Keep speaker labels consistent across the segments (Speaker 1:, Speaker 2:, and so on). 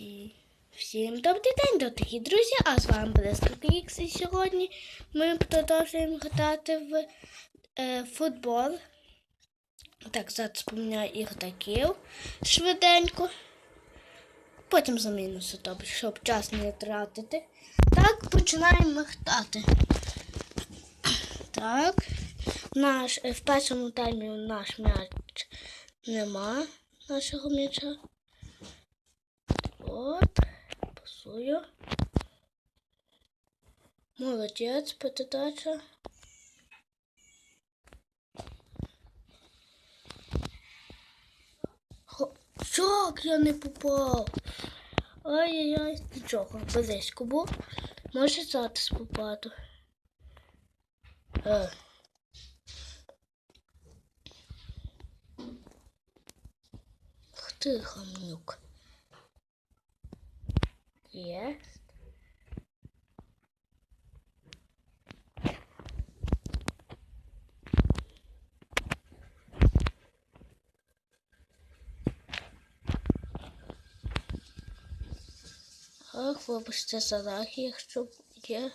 Speaker 1: Всі... Всім добрий день, дорогі друзі! А з вами Блискавик. І сьогодні ми продовжуємо грати в е, футбол. Так, зараз поміняю ігроків швиденько. Потім замінуся, тобто, щоб час не тратити. Так, починаємо ми. Так. Наш, е, в першому таймі наш м'яч нема нашого м'яча. От, пасую. Молодець, передача. Як я не попав? Ай-яй-яй, нічого, близько був. Може зараз попаду. Е. Ах ти, хамнюк. Есть. Ах, вибачте за lag, якщо є.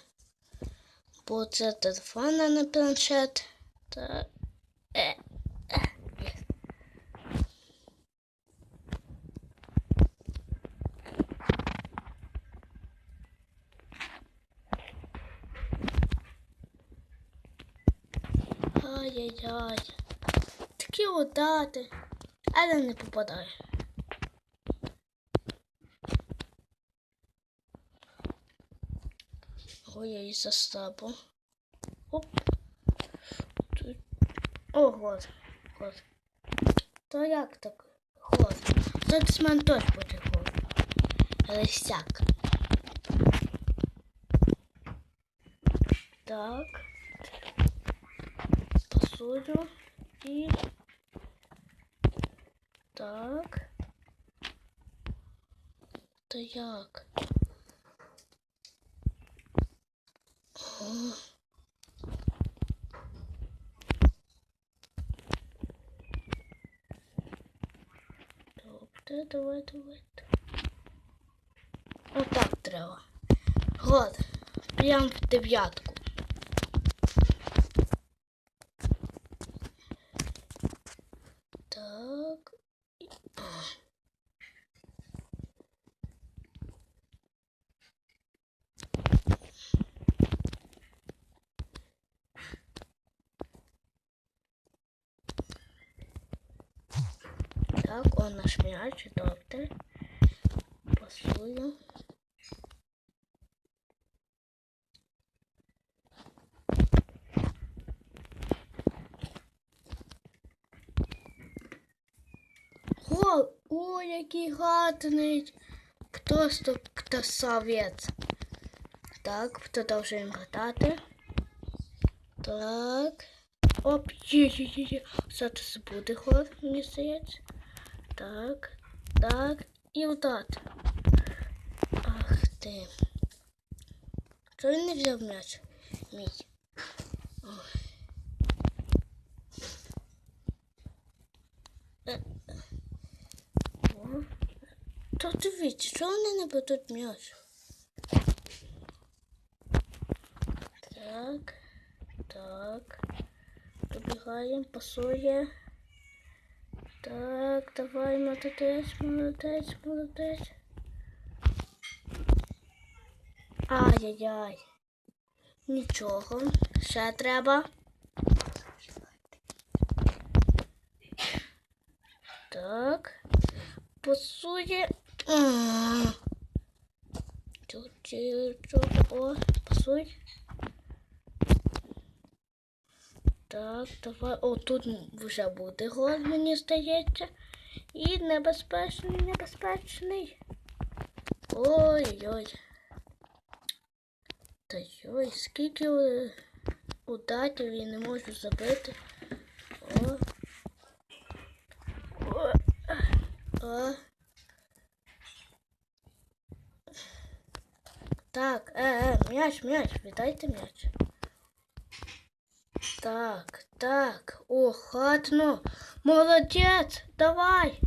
Speaker 1: Бо це телефон, а не планшет. Та... Е. Е. Є. Ай-яй-яй. Такі удати. Але не попадає. Ой, я і заслабо. Оп. Тут. О, год. Год. То як так? Год. Зараз мене теж буде год. Але сяк. Так. Пасую. І. Так. Та як? Добре, давай, давай. Отак треба. Год. Прям в дев'ятку. Так. І- а. Так, он наш м'яч, добре. Пасую. Гол! Ой, який гарний! Просто красавець. Так, продовжуємо гратати. Так. Оп, є-є-є. Зараз буде гол, мені здається. Так, так, і отак. Ах ти. Чого він не взяв м'яч? Мій. Е, е. Та дивіться, чого вони не беруть м'яч? Так, так. Добігаємо, пасує. Так, давай, молодець, молодець, молодець. Ай-яй-яй. Нічого. Ще треба. Так. Пасує. Чу-чу-чу. О, пасуй. Так, давай. О, тут вже буде гол, мені здається. І небезпечний, небезпечний. Ой-ой. Та йой, скільки ударів я не можу забити. О. О. О. Так, е, е, м'яч, м'яч, віддайте м'яч. Так, так. О, хатно. Молодець. Давай.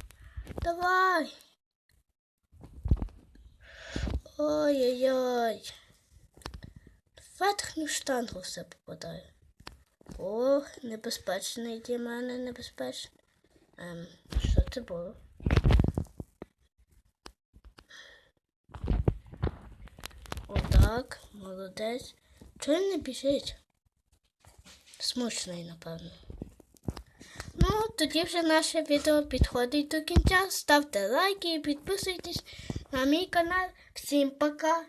Speaker 1: Давай. Ой-ой-ой. Верхню штангу все попадає. О, небезпечний для мене, небезпечний. Ем, що це було? Отак, молодець. Чого не біжить? Смучний, напевно. Ну, тоді вже наше відео підходить до кінця. Ставте лайки і підписуйтесь на мій канал. Всім пока